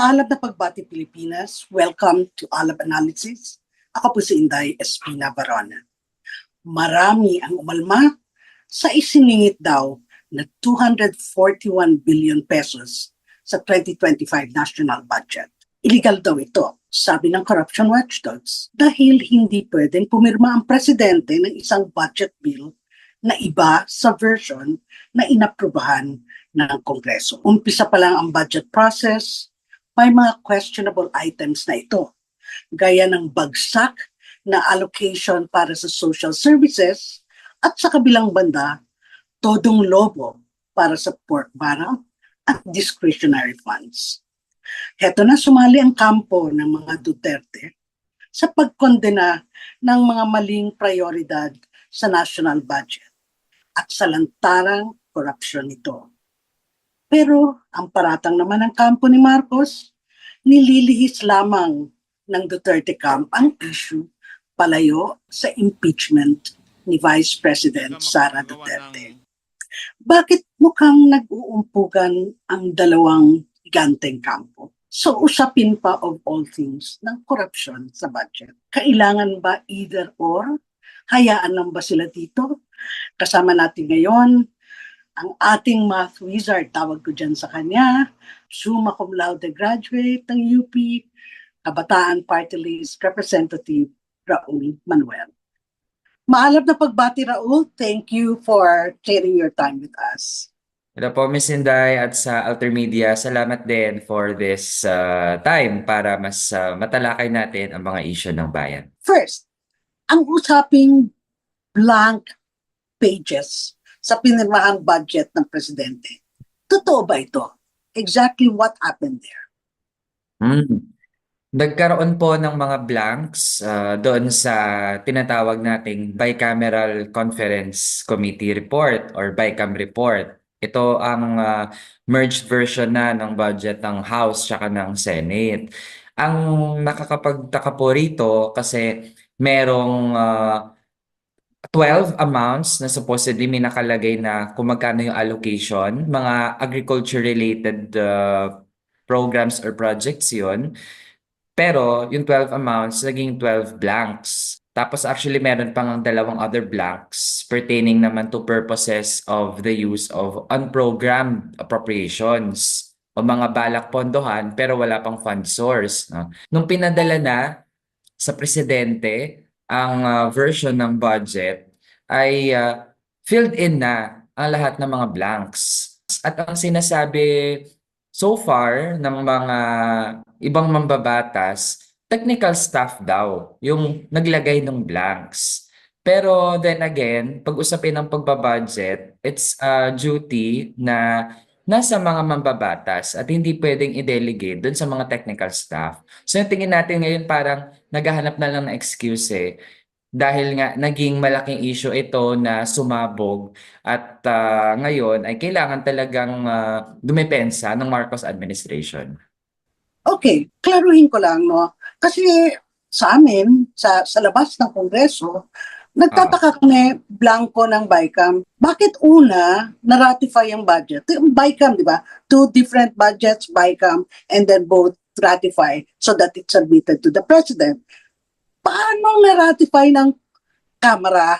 Maalab na pagbati Pilipinas, welcome to Alab Analysis. Ako po si Inday Espina Barona. Marami ang umalma sa isiningit daw na 241 billion pesos sa 2025 national budget. Illegal daw ito, sabi ng corruption watchdogs, dahil hindi pwedeng pumirma ang presidente ng isang budget bill na iba sa version na inaprubahan ng Kongreso. Umpisa pa lang ang budget process, may mga questionable items na ito, gaya ng bagsak na allocation para sa social services at sa kabilang banda, todong lobo para sa pork barrel at discretionary funds. Heto na sumali ang kampo ng mga Duterte sa pagkondena ng mga maling prioridad sa national budget at sa lantarang korupsyon nito. Pero ang paratang naman ng kampo ni Marcos, nililihis lamang ng Duterte camp ang issue palayo sa impeachment ni Vice President Sara Duterte. Bakit mukhang nag-uumpugan ang dalawang giganteng kampo? So usapin pa of all things ng corruption sa budget. Kailangan ba either or? Hayaan lang ba sila dito? Kasama natin ngayon ang ating math wizard, tawag ko dyan sa kanya, summa cum laude graduate ng UP, Kabataan Party List Representative Raul Manuel. Maalap na pagbati Raul, thank you for sharing your time with us. Hello po, Miss Inday at sa Altermedia. Salamat din for this uh, time para mas uh, matalakay natin ang mga issue ng bayan. First, ang usaping blank pages sa pinirmahang budget ng presidente. Totoo ba ito? Exactly what happened there? Hmm. Nagkaroon po ng mga blanks uh, doon sa tinatawag nating Bicameral Conference Committee Report or BICAM Report. Ito ang uh, merged version na ng budget ng House tsaka ng Senate. Ang nakakapagtaka po rito kasi merong uh, 12 amounts na supposedly may nakalagay na kung magkano yung allocation, mga agriculture-related uh, programs or projects yun. Pero yung 12 amounts, naging 12 blanks. Tapos actually meron pang dalawang other blanks pertaining naman to purposes of the use of unprogrammed appropriations o mga balak pondohan pero wala pang fund source. No? Nung pinadala na sa presidente ang uh, version ng budget ay uh, filled in na ang lahat ng mga blanks. At ang sinasabi so far ng mga ibang mambabatas, technical staff daw yung naglagay ng blanks. Pero then again, pag usapin ng pagbabudget, it's a duty na nasa mga mambabatas at hindi pwedeng i-delegate dun sa mga technical staff. So tingin natin ngayon parang naghahanap na lang ng excuse eh dahil nga naging malaking issue ito na sumabog at uh, ngayon ay kailangan talagang uh, dumepensa ng Marcos administration. Okay, klaruhin ko lang, no? Kasi sa amin, sa, sa labas ng Kongreso, nagtataka kami blanco ng BICAM. Bakit una na-ratify ang budget? Yung BICAM, di ba? Two different budgets, BICAM, and then both ratify so that it's submitted to the President paano na-ratify ng Kamara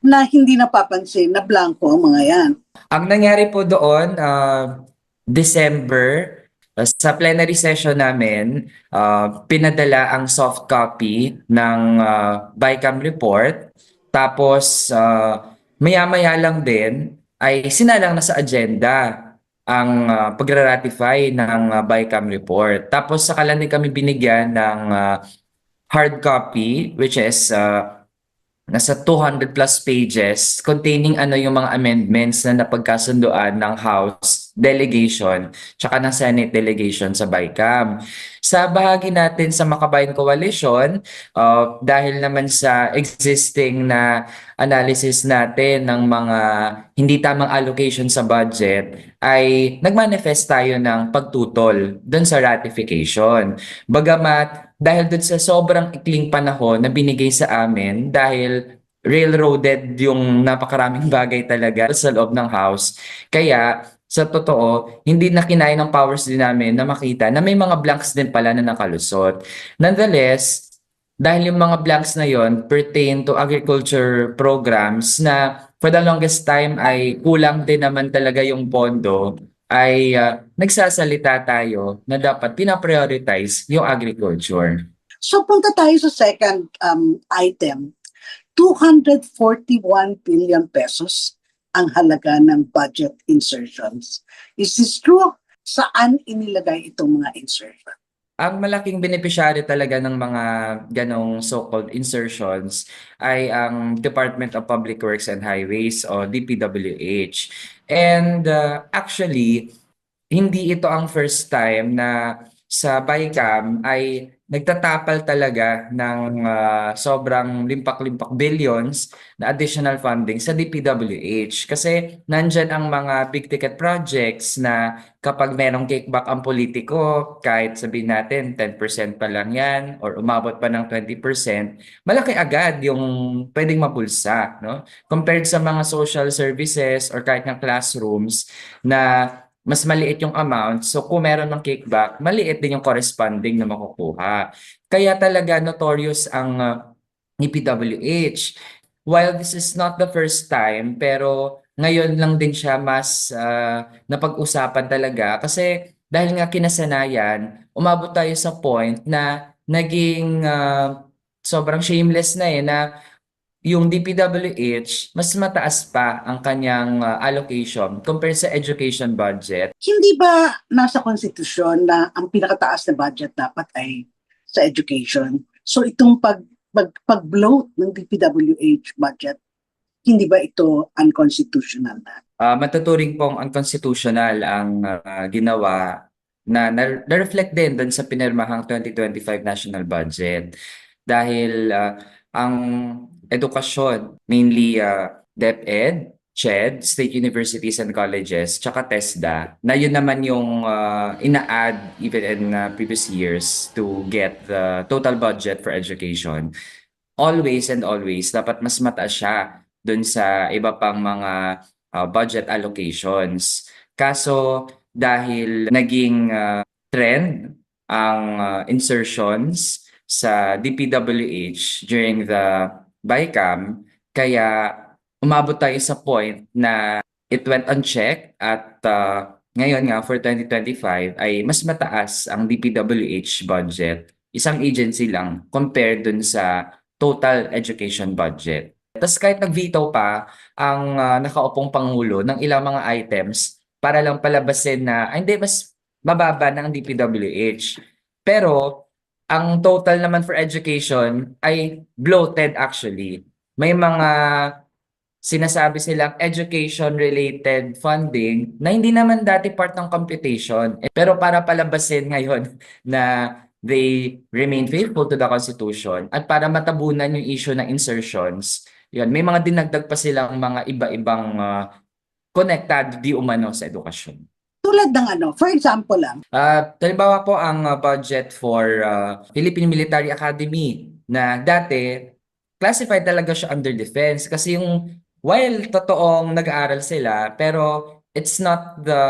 na hindi napapansin na blanco ang mga yan? Ang nangyari po doon, uh, December, sa plenary session namin, uh, pinadala ang soft copy ng uh, BICAM report. Tapos, uh, maya-maya lang din, ay sinalang na sa agenda ang uh, pagra-ratify ng uh, BICAM report. Tapos, saka lang din kami binigyan ng uh, hard copy which is uh, nasa 200 plus pages containing ano yung mga amendments na napagkasunduan ng House delegation tsaka ng Senate delegation sa BICAM. Sa bahagi natin sa Makabayan Coalition, uh, dahil naman sa existing na analysis natin ng mga hindi tamang allocation sa budget, ay nagmanifest tayo ng pagtutol dun sa ratification. Bagamat dahil dun sa sobrang ikling panahon na binigay sa amin dahil railroaded yung napakaraming bagay talaga sa loob ng house. Kaya sa totoo, hindi na kinaya ng powers din namin na makita na may mga blanks din pala na nakalusot. Nonetheless, dahil yung mga blanks na yon pertain to agriculture programs na for the longest time ay kulang din naman talaga yung pondo, ay ah, nagsasalita tayo na dapat pinaprioritize yung agriculture. So punta tayo sa second um, item. 241 billion pesos ang halaga ng budget insertions. Is this true? Saan inilagay itong mga insertion? Ang malaking beneficiary talaga ng mga ganong so-called insertions ay ang Department of Public Works and Highways o DPWH. And uh, actually, hindi ito ang first time na sa BICAM ay nagtatapal talaga ng uh, sobrang limpak-limpak billions na additional funding sa DPWH. Kasi nandyan ang mga big ticket projects na kapag merong kickback ang politiko, kahit sabihin natin 10% pa lang yan or umabot pa ng 20%, malaki agad yung pwedeng mapulsa. No? Compared sa mga social services or kahit ng classrooms na mas maliit yung amount. So kung meron ng kickback, maliit din yung corresponding na makukuha. Kaya talaga notorious ang uh, EPWH. While this is not the first time, pero ngayon lang din siya mas uh, napag-usapan talaga kasi dahil nga kinasanayan, umabot tayo sa point na naging uh, sobrang shameless na eh na yung DPWH, mas mataas pa ang kanyang uh, allocation compared sa education budget. Hindi ba nasa konstitusyon na ang pinakataas na budget dapat ay sa education? So itong pag, pag, pag-bloat ng DPWH budget, hindi ba ito unconstitutional na? Uh, matuturing pong unconstitutional ang uh, ginawa na na-reflect din doon sa pinirmahang 2025 national budget. Dahil uh, ang edukasyon, mainly uh, DepEd, CHED, State Universities and Colleges, tsaka TESDA, na yun naman yung uh, ina-add even in uh, previous years to get the total budget for education. Always and always, dapat mas mataas siya dun sa iba pang mga uh, budget allocations. Kaso dahil naging uh, trend ang uh, insertions sa DPWH during the BICAM, kaya umabot tayo sa point na it went unchecked at uh, ngayon nga for 2025 ay mas mataas ang DPWH budget, isang agency lang compared dun sa total education budget. Tapos kahit nag-veto pa ang uh, nakaupong Pangulo ng ilang mga items para lang palabasin na ay, hindi, mas mababa ng DPWH. Pero ang total naman for education ay bloated actually. May mga sinasabi silang education-related funding na hindi naman dati part ng computation. Pero para palabasin ngayon na they remain faithful to the Constitution at para matabunan yung issue ng insertions, yun, may mga dinagdag pa silang mga iba-ibang uh, connected di umano sa edukasyon. Tulad ng ano, for example lang, Uh, halimbawa po ang uh, budget for uh, Philippine Military Academy na dati classified talaga siya under defense kasi yung while totoong nag-aaral sila pero it's not the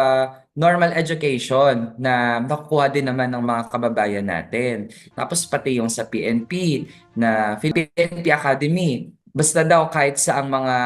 normal education na nakukuha din naman ng mga kababayan natin. Tapos pati yung sa PNP na PNP Academy. Basta daw kahit sa ang mga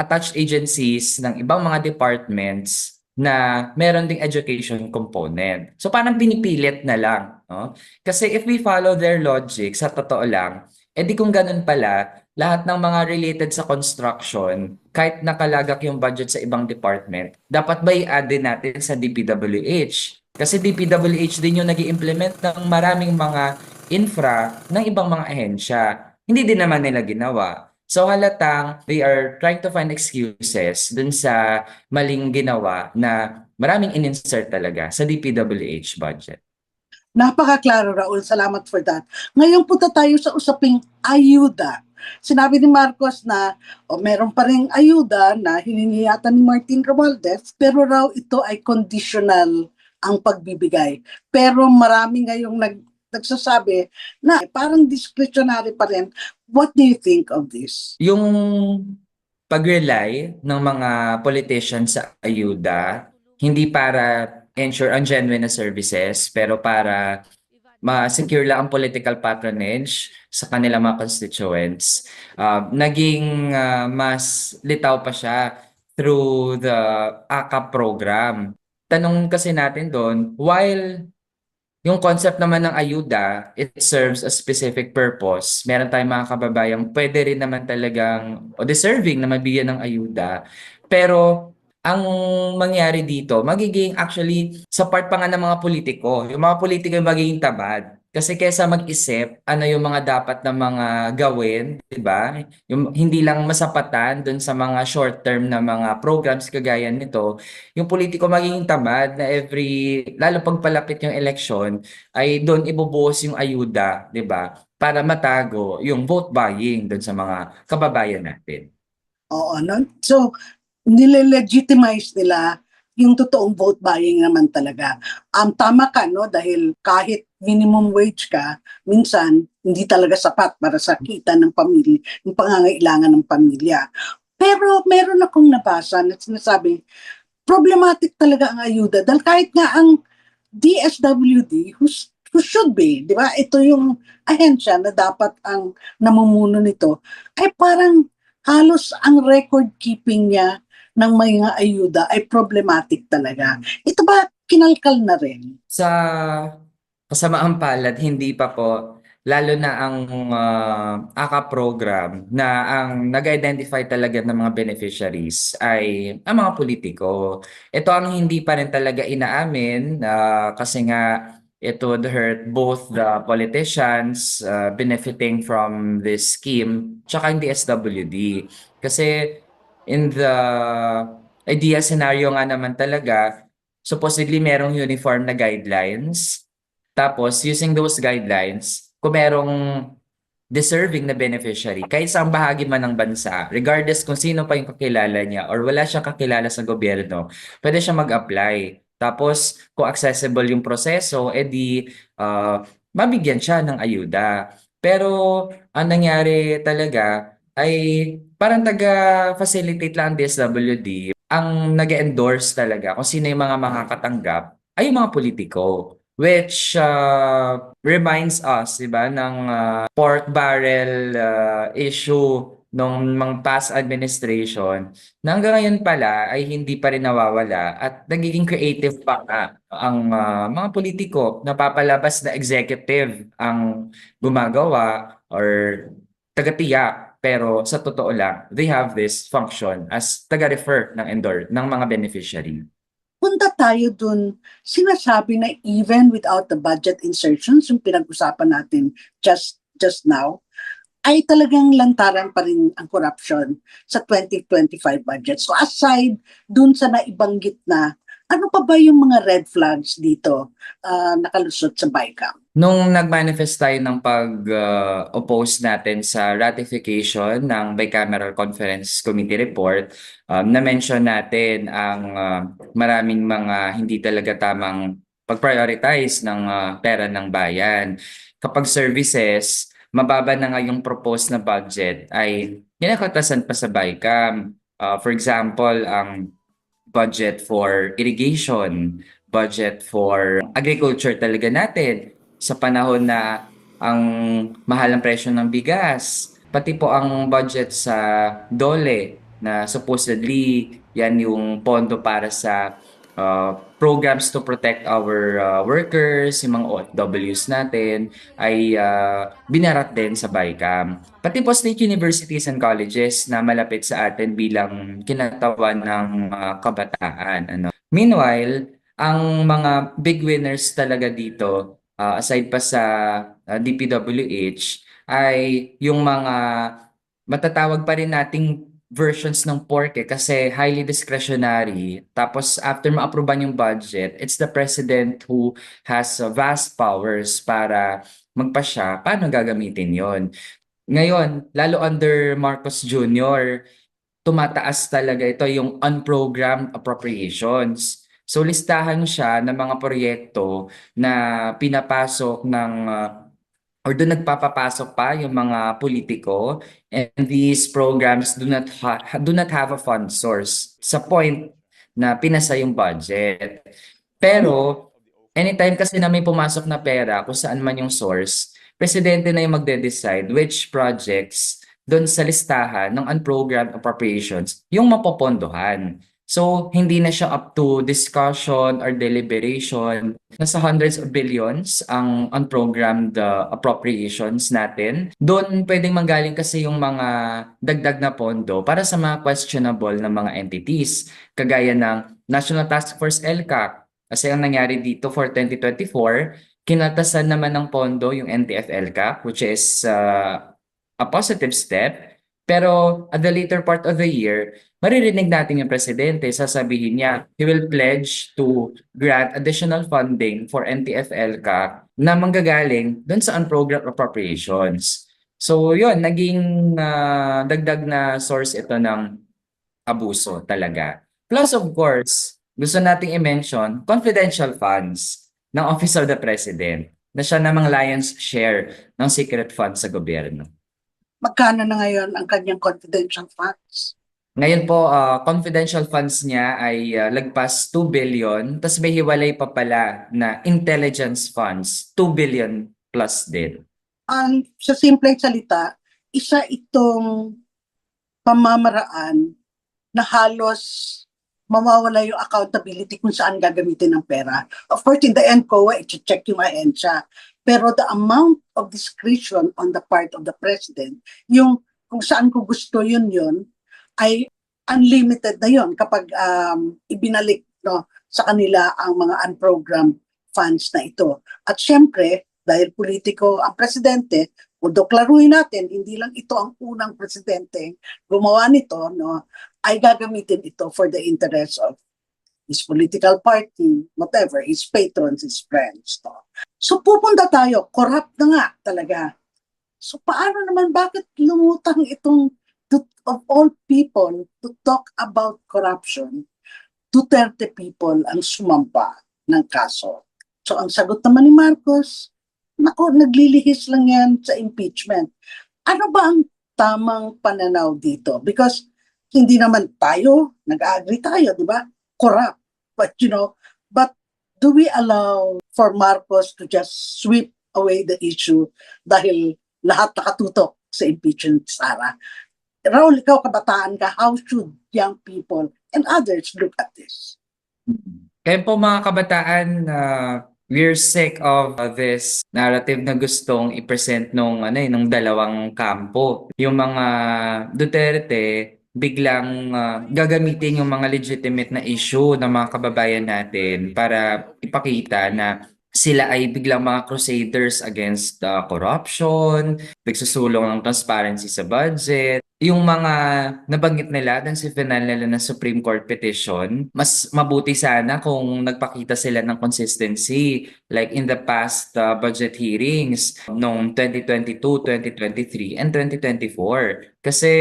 attached agencies ng ibang mga departments na meron ding education component. So parang pinipilit na lang. No? Kasi if we follow their logic, sa totoo lang, edi kung ganun pala, lahat ng mga related sa construction, kahit nakalagak yung budget sa ibang department, dapat ba i-add din natin sa DPWH? Kasi DPWH din yung nag implement ng maraming mga infra ng ibang mga ahensya. Hindi din naman nila ginawa. So halatang they are trying to find excuses dun sa maling ginawa na maraming in-insert talaga sa DPWH budget. Napakaklaro, Raul. Salamat for that. Ngayon punta tayo sa usaping ayuda. Sinabi ni Marcos na o meron pa rin ayuda na hiningi yata ni Martin Romualdez, pero raw ito ay conditional ang pagbibigay. Pero marami ngayong nag, nagsasabi na parang discretionary pa rin. What do you think of this? Yung pag-rely ng mga politicians sa ayuda, hindi para ensure ang genuine na services, pero para ma-secure lang ang political patronage sa kanilang mga constituents. Uh, naging uh, mas litaw pa siya through the AKAP program. Tanong kasi natin doon, while yung concept naman ng ayuda, it serves a specific purpose. Meron tayong mga kababayang pwede rin naman talagang o deserving na mabigyan ng ayuda. Pero ang mangyari dito, magiging actually sa part pa nga ng mga politiko. Yung mga politiko yung magiging tamad. Kasi kesa mag-isip ano yung mga dapat na mga gawin, 'di ba? Yung hindi lang masapatan doon sa mga short-term na mga programs kagaya nito, yung politiko magiging tamad na every lalo pag palapit yung election ay doon ibubuhos yung ayuda, 'di ba? Para matago yung vote buying doon sa mga kababayan natin. Oo, no? So, nile-legitimize nila yung totoong vote buying naman talaga. Um, tama ka, no? Dahil kahit minimum wage ka, minsan hindi talaga sapat para sa kita ng pamilya, yung pangangailangan ng pamilya. Pero meron akong nabasa na sinasabi, problematic talaga ang ayuda dahil kahit nga ang DSWD, who's, who should be, di ba? Ito yung ahensya na dapat ang namumuno nito, ay parang halos ang record keeping niya ng mga ayuda ay problematic talaga. Ito ba kinalkal na rin? Sa kasamaang palad, hindi pa po. Lalo na ang uh, AKA program na ang nag-identify talaga ng mga beneficiaries ay ang mga politiko. Ito ang hindi pa rin talaga inaamin uh, kasi nga it would hurt both the politicians uh, benefiting from this scheme tsaka yung DSWD. Kasi in the idea scenario nga naman talaga, supposedly merong uniform na guidelines. Tapos, using those guidelines, kung merong deserving na beneficiary, kahit saan bahagi man ng bansa, regardless kung sino pa yung kakilala niya or wala siyang kakilala sa gobyerno, pwede siya mag-apply. Tapos, kung accessible yung proseso, edi uh, mabigyan siya ng ayuda. Pero, ang nangyari talaga, ay parang taga-facilitate lang ang DSWD. Ang nag endorse talaga kung sino yung mga makakatanggap ay yung mga politiko. Which uh, reminds us, di ba, ng uh, pork barrel uh, issue nung mga past administration na hanggang ngayon pala ay hindi pa rin nawawala at nagiging creative pa ang uh, mga politiko na papalabas na executive ang gumagawa or tagatiyak pero sa totoo lang, they have this function as taga-refer ng endor ng mga beneficiary. Punta tayo dun, sinasabi na even without the budget insertions, yung pinag-usapan natin just just now, ay talagang lantaran pa rin ang corruption sa 2025 budget. So aside dun sa naibanggit na, ano pa ba yung mga red flags dito uh, nakalusot sa BICAM? Nung nag-manifest tayo ng pag-oppose uh, natin sa ratification ng Bicameral Conference Committee Report, um, na-mention natin ang uh, maraming mga hindi talaga tamang pag-prioritize ng uh, pera ng bayan. Kapag services, mababa na nga yung proposed na budget ay kinakatasan pa sa BICAM. Uh, for example, ang budget for irrigation, budget for agriculture talaga natin, sa panahon na ang mahal ng presyo ng bigas, pati po ang budget sa DOLE na supposedly yan yung pondo para sa uh, programs to protect our uh, workers, yung mga OFWs natin, ay uh, binarat din sa BICAM. Pati po state universities and colleges na malapit sa atin bilang kinatawan ng uh, kabataan. Ano. Meanwhile, ang mga big winners talaga dito uh, aside pa sa uh, DPWH ay yung mga matatawag pa rin nating versions ng pork eh, kasi highly discretionary. Tapos after ma-aproban yung budget, it's the president who has vast powers para magpasya paano gagamitin yon. Ngayon, lalo under Marcos Jr., tumataas talaga ito yung unprogrammed appropriations. So listahan siya ng mga proyekto na pinapasok ng uh, or doon nagpapapasok pa yung mga politiko and these programs do not ha- do not have a fund source sa point na pinasa yung budget. Pero anytime kasi na may pumasok na pera kung saan man yung source, presidente na yung magde-decide which projects doon sa listahan ng unprogrammed appropriations yung mapopondohan. So, hindi na siya up to discussion or deliberation. Nasa hundreds of billions ang unprogrammed uh, appropriations natin. Doon pwedeng manggaling kasi yung mga dagdag na pondo para sa mga questionable na mga entities. Kagaya ng National Task Force LCAC. Kasi ang nangyari dito for 2024, kinatasan naman ng pondo yung NTF-LCAC which is uh, a positive step. Pero at the later part of the year, maririnig natin yung presidente, sasabihin niya, he will pledge to grant additional funding for NTF-LCAC na manggagaling doon sa unprogrammed appropriations. So yun, naging uh, dagdag na source ito ng abuso talaga. Plus of course, gusto nating i-mention confidential funds ng Office of the President na siya namang lion's share ng secret funds sa gobyerno. Magkano na ngayon ang kanyang confidential funds? Ngayon po, uh, confidential funds niya ay uh, lagpas 2 billion, tapos may hiwalay pa pala na intelligence funds, 2 billion plus din. Ang sa simpleng salita, isa itong pamamaraan na halos mawawala yung accountability kung saan gagamitin ng pera. Of course, in the end, COA, i-check yung ahensya. Pero the amount of discretion on the part of the president, yung kung saan ko gusto yun yun, ay unlimited na yun kapag um, ibinalik no, sa kanila ang mga unprogrammed funds na ito. At syempre, dahil politiko ang presidente, although klaruhin natin, hindi lang ito ang unang presidente gumawa nito, no, ay gagamitin ito for the interest of his political party, whatever, his patrons, his friends. No. So pupunta tayo, corrupt na nga talaga. So paano naman, bakit lumutang itong to, of all people to talk about corruption, Duterte people ang sumampa ng kaso. So ang sagot naman ni Marcos, nako, naglilihis lang yan sa impeachment. Ano ba ang tamang pananaw dito? Because hindi naman tayo, nag-agree tayo, di ba? Corrupt. But you know, but do we allow for Marcos to just sweep away the issue dahil lahat nakatutok sa impeachment, Sara? Raul, ikaw kabataan ka, how should young people and others look at this? Kaya po mga kabataan, uh, we're sick of uh, this narrative na gustong i-present nung ano eh, nung dalawang kampo. Yung mga Duterte biglang uh, gagamitin yung mga legitimate na issue ng mga kababayan natin para ipakita na sila ay biglang mga crusaders against uh, corruption, nagsusulong ng transparency sa budget. Yung mga nabanggit nila dun sa final nila na Supreme Court petition, mas mabuti sana kung nagpakita sila ng consistency like in the past uh, budget hearings noong 2022, 2023, and 2024. Kasi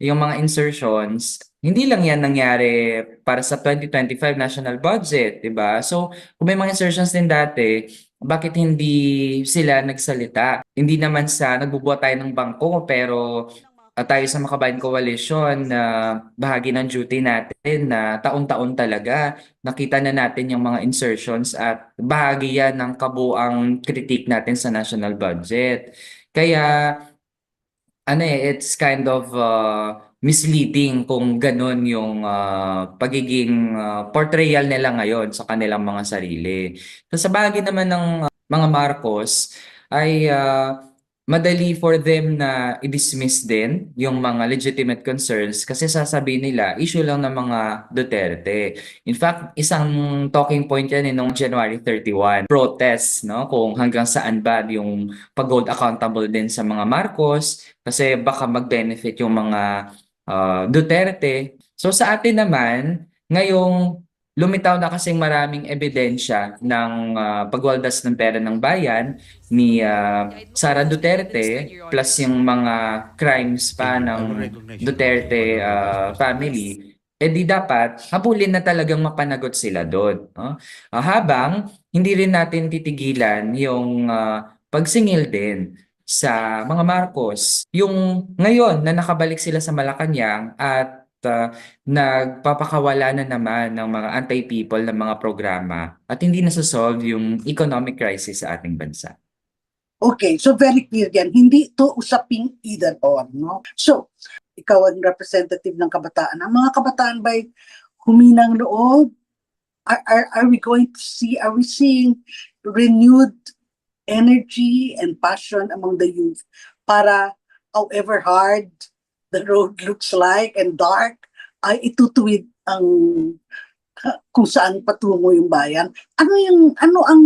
yung mga insertions, hindi lang yan nangyari para sa 2025 national budget, 'di ba? So, kung may mga insertions din dati, bakit hindi sila nagsalita? Hindi naman sa nagbubuhat tayo ng bangko pero uh, tayo sa Makabayan Coalition na uh, bahagi ng duty natin na taon-taon talaga nakita na natin yung mga insertions at bahagi yan ng kabuang critique natin sa national budget. Kaya ano eh, it's kind of uh, misleading kung ganun yung uh, pagiging uh, portrayal nila ngayon sa kanilang mga sarili. So, sa bagay naman ng uh, mga Marcos ay uh, madali for them na i-dismiss din yung mga legitimate concerns kasi sasabihin nila issue lang ng mga Duterte. In fact, isang talking point yan eh, nung January 31, protest, no? Kung hanggang saan ba yung pag-hold accountable din sa mga Marcos kasi baka mag-benefit yung mga ah, Duterte. So sa atin naman, ngayong lumitaw na kasing maraming ebidensya ng ah, pagwaldas ng pera ng bayan ni ah, Sara Duterte plus yung mga crimes pa ng Duterte ah, family, eh di dapat habulin na talagang mapanagot sila doon. No? Ah, habang hindi rin natin titigilan yung ah, pagsingil din sa mga Marcos. Yung ngayon na nakabalik sila sa Malacanang at ah, nagpapakawala na naman ng mga anti-people ng mga programa at hindi nasosolve yung economic crisis sa ating bansa. Okay, so very clear yan. Hindi to usaping either or, no? So, ikaw ang representative ng kabataan. Ang mga kabataan ba'y huminang loob? Are, are, are we going to see, are we seeing renewed energy and passion among the youth para however hard the road looks like and dark, ay itutuwid ang kung saan patungo yung bayan. Ano yung ano ang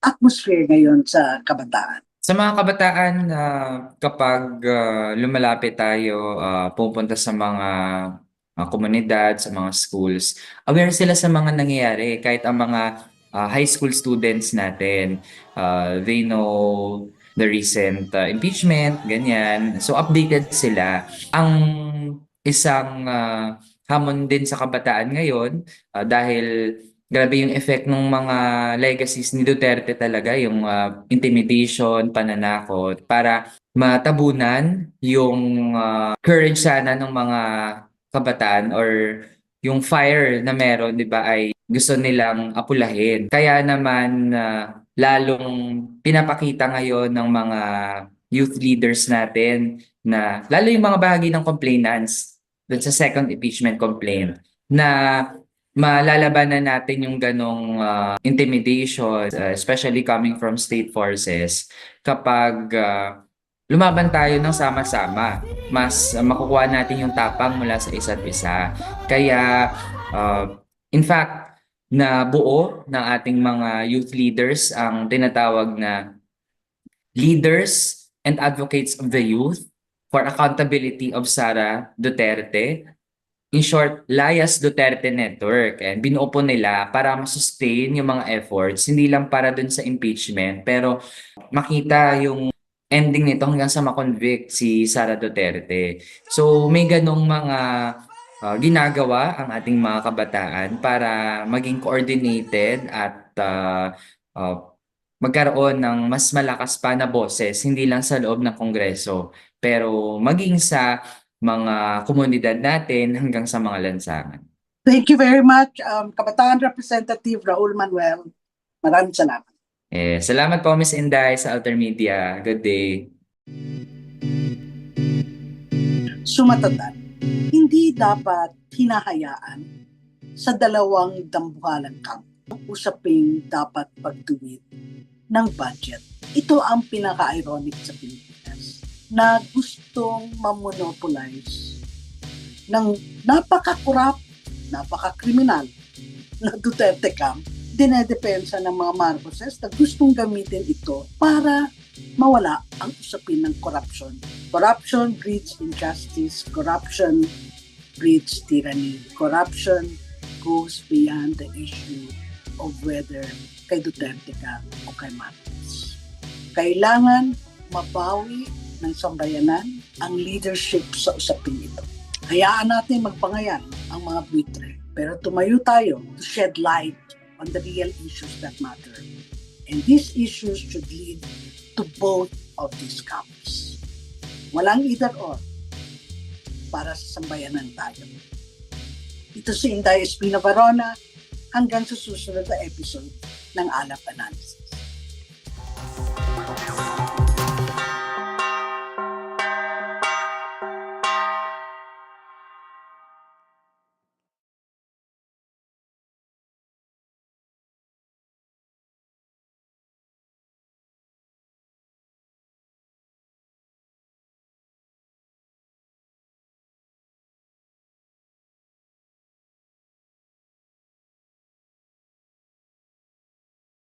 atmosphere ngayon sa kabataan? Sa mga kabataan, ah, kapag ah, lumalapit tayo, ah, pupunta sa mga ah, komunidad, sa mga schools, aware sila sa mga nangyayari. Kahit ang mga ah, high school students natin, ah, they know the recent ah, impeachment, ganyan. So updated sila. Ang isang ah, hamon din sa kabataan ngayon ah, dahil grabe yung effect ng mga legacies ni Duterte talaga, yung ah, intimidation, pananakot, para matabunan yung ah, courage sana ng mga kabataan or yung fire na meron, di ba, ay gusto nilang apulahin. Kaya naman ah, lalong pinapakita ngayon ng mga youth leaders natin na lalo yung mga bahagi ng complainants dun sa second impeachment complaint na malalabanan natin yung ganong ah, intimidation, ah, especially coming from state forces, kapag ah, lumaban tayo ng sama-sama, mas ah, makukuha natin yung tapang mula sa isa't isa. Kaya, ah, in fact, na buo ng ating mga youth leaders ang tinatawag na leaders and advocates of the youth for accountability of Sara Duterte in short, Layas Duterte Network. And binuo po nila para masustain yung mga efforts, hindi lang para dun sa impeachment, pero makita yung ending nito hanggang sa makonvict si Sara Duterte. So may ganong mga ah, ginagawa ang ating mga kabataan para maging coordinated at ah, ah, magkaroon ng mas malakas pa na boses, hindi lang sa loob ng Kongreso, pero maging sa mga komunidad natin hanggang sa mga lansangan. Thank you very much, um, Kabataan Representative Raul Manuel. Maraming salamat. Eh, salamat po Miss Inday sa Altermedia. Good day. Sumatatan, hindi dapat hinahayaan sa dalawang dambuhalang camp ang usaping dapat pagtuwid ng budget. Ito ang pinaka-ironic sa Pilipinas na gustong mamonopolize ng napaka-kurap, napaka-kriminal na Duterte camp, dinedepensa ng mga Marcoses na gustong gamitin ito para mawala ang usapin ng corruption. Corruption breeds injustice, corruption breeds tyranny, corruption goes beyond the issue of whether kay Duterte ka o kay Marcos. Kailangan mabawi ng sambayanan ang leadership sa usapin ito. Hayaan natin magpangayan ang mga buitre, pero tumayo tayo to shed light on the real issues that matter. And these issues should lead to both of these camps. Walang either or para sa sambayanan tayo. Ito si Inday Espina Barona hanggang sa susunod na episode ng Alap Analysis.